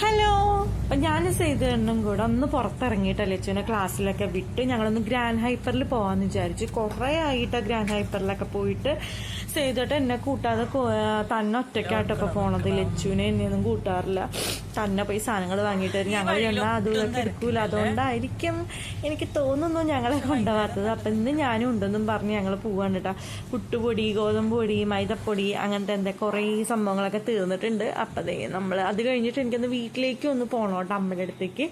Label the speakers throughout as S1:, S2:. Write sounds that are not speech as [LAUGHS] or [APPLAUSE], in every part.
S1: Hallo! അപ്പൊ ഞാൻ ചെയ്തണ്ണും കൂടെ ഒന്ന് പുറത്തിറങ്ങിയിട്ട് ലച്ചുവിനെ ക്ലാസ്സിലൊക്കെ വിട്ട് ഞങ്ങളൊന്ന് ഗ്രാൻഡ് ഹൈപ്പറിൽ പോവാന്ന് വിചാരിച്ചു. കുറെ ആയിട്ട് ഗ്രാൻഡ് ഹൈപ്പറിലൊക്കെ പോയിട്ട് ചെയ്തിട്ട് എന്നെ കൂട്ടാതെ തന്നെ ഒറ്റയ്ക്കായിട്ടൊക്കെ പോണത് ലച്ചുവിനെ എന്നെയൊന്നും കൂട്ടാറില്ല. തന്നെ പോയി സാധനങ്ങൾ വാങ്ങിയിട്ട് ഞങ്ങൾ ചെന്നാൽ അതും ഇതൊക്കെ എടുക്കൂല അതുകൊണ്ടായിരിക്കും എനിക്ക് തോന്നുന്നു ഞങ്ങളെ കൊണ്ടുപോകാത്തത്. അപ്പൊ ഇന്ന് ഞാനും ഉണ്ടെന്നും പറഞ്ഞ് ഞങ്ങൾ പോവാണ് കേട്ടോ. പുട്ടുപൊടി ഗോതമ്പ് പൊടി മൈദപ്പൊടി അങ്ങനത്തെ എന്താ കുറേ സംഭവങ്ങളൊക്കെ തീർന്നിട്ടുണ്ട്. അപ്പം അതേ നമ്മൾ അത് കഴിഞ്ഞിട്ട് എനിക്കൊന്ന് വീട്ടിലേക്ക് ഒന്ന് പോകണം കേട്ടോ അമ്മയുടെ അടുത്തേക്ക്.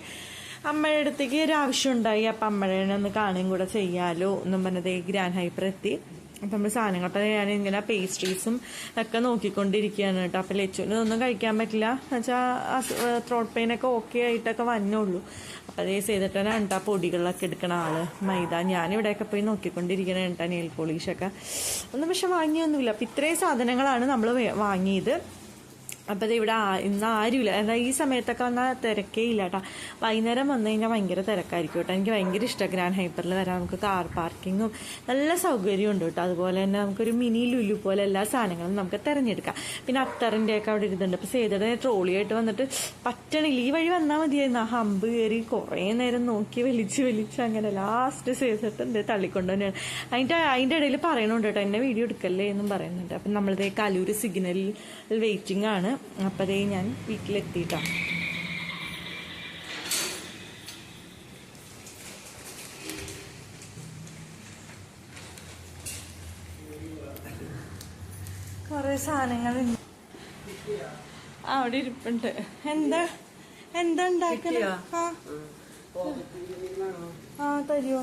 S1: അമ്മയുടെ അടുത്തേക്ക് ഒരു ആവശ്യം ഉണ്ടായി അപ്പം അമ്മയുടെ ഒന്ന് കാണുകയും കൂടെ ചെയ്യാലോ എന്നും പറഞ്ഞത് ഗ്രാൻഡ് ഹൈപ്പർ എത്തി. അപ്പം നമ്മൾ സാധനങ്ങളൊക്കെ ഞാൻ ഇങ്ങനെ പേസ്ട്രീസും ഒക്കെ നോക്കിക്കൊണ്ടിരിക്കുകയാണ് കേട്ടോ. അപ്പം ലച്ചുവിന് ഒന്നും കഴിക്കാൻ പറ്റില്ല. എന്നുവെച്ചാൽ ത്രോട്ട് പെയിനൊക്കെ ഓക്കെ ആയിട്ടൊക്കെ വന്നുള്ളൂ അപ്പം അതേ ചെയ്തിട്ടാണ് കേട്ടോ പൊടികളൊക്കെ എടുക്കണ ആൾ മൈദ. ഞാനിവിടെയൊക്കെ പോയി നോക്കിക്കൊണ്ടിരിക്കണ കേട്ടോ നെയിൽ പോളീഷൊക്കെ ഒന്നും പക്ഷെ വാങ്ങിയൊന്നുമില്ല. അപ്പം ഇത്രയും സാധനങ്ങളാണ് നമ്മൾ വാങ്ങിയത്. അപ്പം ഇത് ഇവിടെ ഇന്ന് ആരുമില്ല എന്നാൽ ഈ സമയത്തൊക്കെ വന്നാൽ തിരക്കേ ഇല്ല കേട്ടോ വൈകുന്നേരം വന്നു കഴിഞ്ഞാൽ ഭയങ്കര തിരക്കായിരിക്കും കേട്ടോ എനിക്ക് ഭയങ്കര ഇഷ്ടം ഗ്രാൻഡ് ഹൈപ്പറിൽ വരാൻ. നമുക്ക് കാർ പാർക്കിങ്ങും നല്ല സൗകര്യം ഉണ്ട് കേട്ടോ അതുപോലെ തന്നെ നമുക്കൊരു മിനി ലുലു പോലെ എല്ലാ സാധനങ്ങളും നമുക്ക് തിരഞ്ഞെടുക്കാം. പിന്നെ അത്തറിന്റെ ഒക്കെ അവിടെ ഇരുന്നുണ്ട് അപ്പോൾ സേതയുടെ ട്രോളിയായിട്ട് വന്നിട്ട് പറ്റണില്ല. ഈ വഴി വന്നാൽ മതിയായിരുന്നു. ആ ഹമ്പ് കയറി കുറേ നേരം നോക്കി വലിച്ച് വലിച്ച് അങ്ങനെ ലാസ്റ്റ് സേതിട്ട് എന്ത് തള്ളിക്കൊണ്ട് തന്നെയാണ് അതിന്റെ അതിന്റെ ഇടയിൽ പറയണുണ്ട് കേട്ടോ എന്നെ വീഡിയോ എടുക്കല്ലേ എന്നും പറയുന്നുണ്ട്. അപ്പം നമ്മളിതേ കലൂർ സിഗ്നലിൽ വെയിറ്റിംഗ് ആണ്. അപ്പം അതേ ഞാൻ വീട്ടിലെത്തിയിട്ടാണ് കുറേ സാധനങ്ങൾ അവിടെ ഇരിപ്പുണ്ട്. എന്താ? എന്താ ഉണ്ടാക്കണ ആ. ആ തരുമോ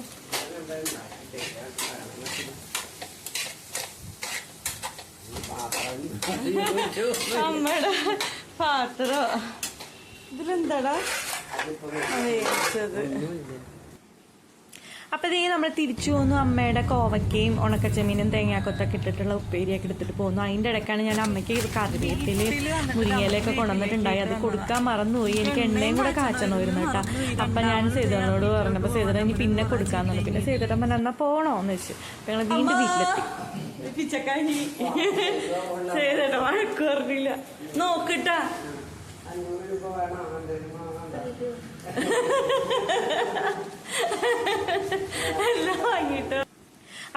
S1: അമ്മയുടെ പാത്രം. ഇതിലെന്താടാ? വേവിച്ചത് അപ്പൊ ഇതേ നമ്മൾ തിരിച്ചു പോന്നു അമ്മയുടെ കോവക്കയും ഉണക്കച്ചെമ്മീനും തേങ്ങാക്കൊത്തൊക്കെ ഇട്ടിട്ടുള്ള ഉപ്പേരിയൊക്കെ എടുത്തിട്ട് പോകുന്നു അതിന്റെ ഇടയ്ക്കാണ് ഞാൻ അമ്മയ്ക്ക് കറിവേപ്പിൽ മുരിങ്ങയിലൊക്കെ കൊണ്ടുവന്നിട്ടുണ്ടായി. അത് കൊടുക്കാൻ മറന്നുപോയി. എനിക്ക് എണ്ണയും കൂടെ കാച്ചണമായിരുന്നു കേട്ടാ. അപ്പൊ ഞാൻ സേതനോട് പറഞ്ഞപ്പോ സേതന ഇനി പിന്നെ കൊടുക്കാന്നുള്ളു പിന്നെ സേതട്ടൻ പറഞ്ഞ എന്നാ പോണോന്ന് വെച്ചു. ഞങ്ങൾ വീണ്ടും വീട്ടിലെത്തി. പിച്ചക്കാരി. സേതട്ട നോക്കിട്ടാ. അഞ്ഞൂറ് രൂപ എല്ലാം [LAUGHS]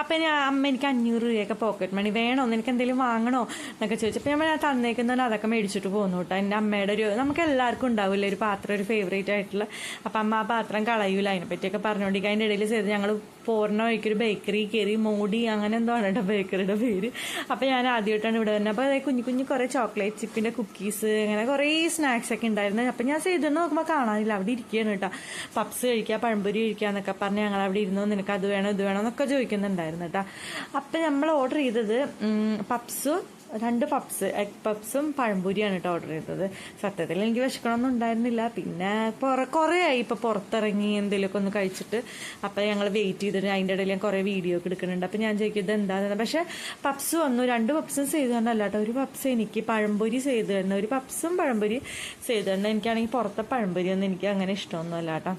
S1: അപ്പൊ ഞാൻ അമ്മ എനിക്ക് അഞ്ഞൂറ് രൂപയൊക്കെ പോക്കറ്റ് മണി വേണോ? നിനക്ക് എന്തെങ്കിലും വാങ്ങണോ? എന്നൊക്കെ ചോദിച്ചപ്പോൾ ഞാൻ ഞാൻ തന്നേക്കുന്നതിന് അതൊക്കെ മേടിച്ചിട്ട് പോന്നു കേട്ടോ എന്റെ അമ്മയുടെ ഒരു നമുക്ക് എല്ലാവർക്കും ഉണ്ടാവില്ല ഒരു പാത്രം ഒരു ഫേവറേറ്റ് ആയിട്ടുള്ള. അപ്പം അമ്മ ആ പാത്രം കളയൂല. അതിനെ പറ്റിയൊക്കെ പറഞ്ഞുകൊണ്ടിരിക്കുക അതിന്റെ ഇടയിൽ ചെയ്ത് ഞങ്ങൾ പോർണ വഴിക്കൊരു ബേക്കറി കയറി മോടി അങ്ങനെ എന്തോ ആണ് കേട്ടോ ബേക്കറിയുടെ പേര്. അപ്പം ഞാൻ ആദ്യമായിട്ടാണ് ഇവിടെ വരുന്നത്. അപ്പോൾ അതായത് കുഞ്ഞു കുഞ്ഞു കുറേ ചോക്ലേറ്റ് ചിപ്പിന്റെ കുക്കീസ് അങ്ങനെ കുറേ സ്നാക്സ് ഒക്കെ ഉണ്ടായിരുന്നു. അപ്പം ഞാൻ ചെയ്തു നോക്കുമ്പോൾ കാണാനില്ല. അവിടെ ഇരിക്കുകയാണ് കേട്ടോ പപ്സ് കഴിക്കുക പഴംപൊരി കഴിക്കുക എന്നൊക്കെ പറഞ്ഞ് ഞങ്ങൾ അവിടെ ഇരുന്നു. നിനക്ക് അത് വേണോ ഇത് വേണോ എന്നൊക്കെ ചോദിക്കുന്നുണ്ടായിരുന്നു കേട്ടോ അപ്പം നമ്മൾ ഓർഡർ ചെയ്തത് പപ്സും രണ്ട് പപ്സ് എഗ് പപ്സും പഴംപൊരിയാണ് കേട്ടോ ഓർഡർ ചെയ്തത്. സത്യത്തിൽ എനിക്ക് വിശക്കണമൊന്നും ഉണ്ടായിരുന്നില്ല. പിന്നെ പുറ കുറേ ആയി ഇപ്പോൾ പുറത്തിറങ്ങി എന്തെങ്കിലുമൊക്കെ ഒന്ന് കഴിച്ചിട്ട്. അപ്പം ഞങ്ങൾ വെയിറ്റ് ചെയ്തിട്ട് അതിന്റെ ഇടയിൽ ഞാൻ കുറേ വീഡിയോ ഒക്കെ എടുക്കുന്നുണ്ട്. അപ്പം ഞാൻ ചോദിക്കുന്നത് എന്താണെന്ന് പക്ഷേ പപ്സ് വന്നു. രണ്ട് പപ്സും ചെയ്തു തന്നല്ല കേട്ടോ ഒരു പപ്സ് എനിക്ക് പഴംപൊരി ചെയ്തു തരണം ഒരു പപ്സും പഴംപൊരി ചെയ്തു തരണം എനിക്കാണെങ്കിൽ പുറത്തെ പഴംപൊരി ഒന്നും എനിക്ക് അങ്ങനെ ഇഷ്ടമൊന്നുമല്ല കേട്ടോ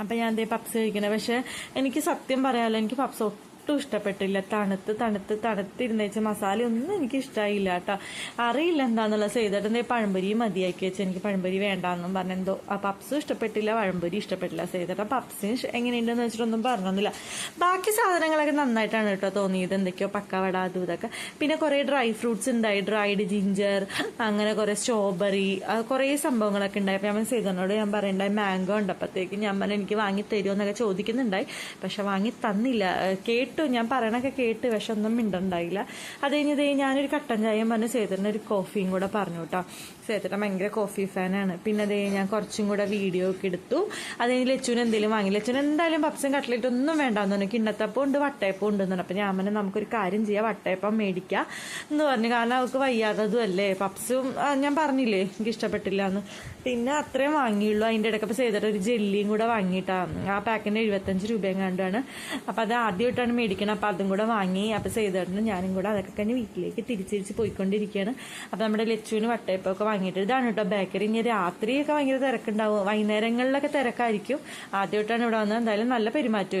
S1: അപ്പം ഞാൻ എന്തേ പപ്സ് കഴിക്കണേ പക്ഷേ എനിക്ക് സത്യം പറയാമല്ലോ എനിക്ക് പപ്സ് ഒട്ടും ഇഷ്ടപ്പെട്ടില്ല. തണുത്ത് തണുത്ത് തണുത്തിരുന്നേച്ച മസാല ഒന്നും എനിക്ക് ഇഷ്ടമായില്ല കേട്ടോ. അറിയില്ല എന്താണെന്നുള്ള എന്തേ പഴംപൊരി മതിയാക്കി വെച്ച് എനിക്ക് പഴംപൊരി വേണ്ടാന്നും പറഞ്ഞു എന്തോ. ആ പപ്സും ഇഷ്ടപ്പെട്ടില്ല പഴംപൊരി ഇഷ്ടപ്പെട്ടില്ല. ചെയ്തിട്ട് പപ്സിന് എങ്ങനെയുണ്ടെന്ന് വെച്ചിട്ടൊന്നും പറഞ്ഞൊന്നുമില്ല. ബാക്കി സാധനങ്ങളൊക്കെ നന്നായിട്ടാണ് കേട്ടോ തോന്നിയത്. എന്തൊക്കെയോ പക്കവട അതും ഇതൊക്കെ. പിന്നെ കുറേ ഡ്രൈ ഫ്രൂട്ട്സ് ഉണ്ടായി. ഡ്രൈഡ് ജിഞ്ചർ അങ്ങനെ കുറേ സ്ട്രോബെറി കുറേ സംഭവങ്ങളൊക്കെ ഉണ്ടായി. അപ്പം ഞാൻ സീതനോട് ഞാൻ പറയണ്ടായി മാംഗോ ഉണ്ട് ഉണ്ടപ്പോഴത്തേക്ക് ഞാൻ എനിക്ക് വാങ്ങി തരുമോ? എന്നൊക്കെ ചോദിക്കുന്നുണ്ടായി. പക്ഷെ വാങ്ങി തന്നില്ല. ഏഹ് കേട്ടു. ഞാൻ പറയണൊക്കെ കേട്ട് പക്ഷെ ഒന്നും മിണ്ടുണ്ടായില്ല. അത് കഴിഞ്ഞത് ഞാനൊരു കട്ടൻ ചായയും പറഞ്ഞു. സേതന് ഒരു കോഫിയും കൂടെ പറഞ്ഞു കേട്ടോ. സേതട്ടൻ ഭയങ്കര കോഫി ഫാനാണ്. പിന്നെ അതേ ഞാൻ കുറച്ചും കൂടെ വീഡിയോ ഒക്കെ എടുത്തു. അത് കഴിഞ്ഞ് ലച്ചുവിന് എന്തെങ്കിലും വാങ്ങി. ലച്ചുവിന് എന്തായാലും പപ്സും കട്ട്ലറ്റ് ഒന്നും വേണ്ടാന്ന് പറഞ്ഞു. കിണ്ണത്തപ്പം ഉണ്ട് വട്ടയപ്പം ഉണ്ട് എന്ന് അപ്പം ഞാൻ പറഞ്ഞു നമുക്കൊരു കാര്യം ചെയ്യാം. വട്ടയപ്പം മേടിക്കാം. എന്ന് പറഞ്ഞു. കാരണം അവൾക്ക് വയ്യാത്തതും അല്ലേ. പപ്സും ഞാൻ പറഞ്ഞില്ലേ എനിക്ക് ഇഷ്ടപ്പെട്ടില്ല എന്ന്. പിന്നെ അത്രയും വാങ്ങിയുള്ളൂ അതിന്റെ ഇടയ്ക്ക്. ചെയ്തിട്ട് ഒരു ജെല്ലിയും കൂടെ വാങ്ങിയിട്ടാണ് ആ പാക്കിന്റെ എഴുപത്തഞ്ച് രൂപയും കണ്ടാണ് അപ്പോൾ അത് ആദ്യമായിട്ടാണ് മേടിക്കണം. അപ്പോൾ അതും കൂടെ വാങ്ങി. അപ്പോൾ ചെയ്തിട്ടുണ്ട് ഞാനും കൂടെ അതൊക്കെ കഴിഞ്ഞ് വീട്ടിലേക്ക് തിരിച്ചിരിച്ച് പോയിക്കൊണ്ടിരിക്കുകയാണ്. അപ്പോൾ നമ്മുടെ ലച്ചുവിന് വട്ടയപ്പമൊക്കെ വാങ്ങിയിട്ട് ഇതാണ് കേട്ടോ ബേക്കറി. ഇനി രാത്രിയൊക്കെ ഭയങ്കര തിരക്കുണ്ടാവും. വൈകുന്നേരങ്ങളിലൊക്കെ തിരക്കായിരിക്കും. ആദ്യമായിട്ടാണ് ഇവിടെ വന്നത്. എന്തായാലും നല്ല പെരുമാറ്റം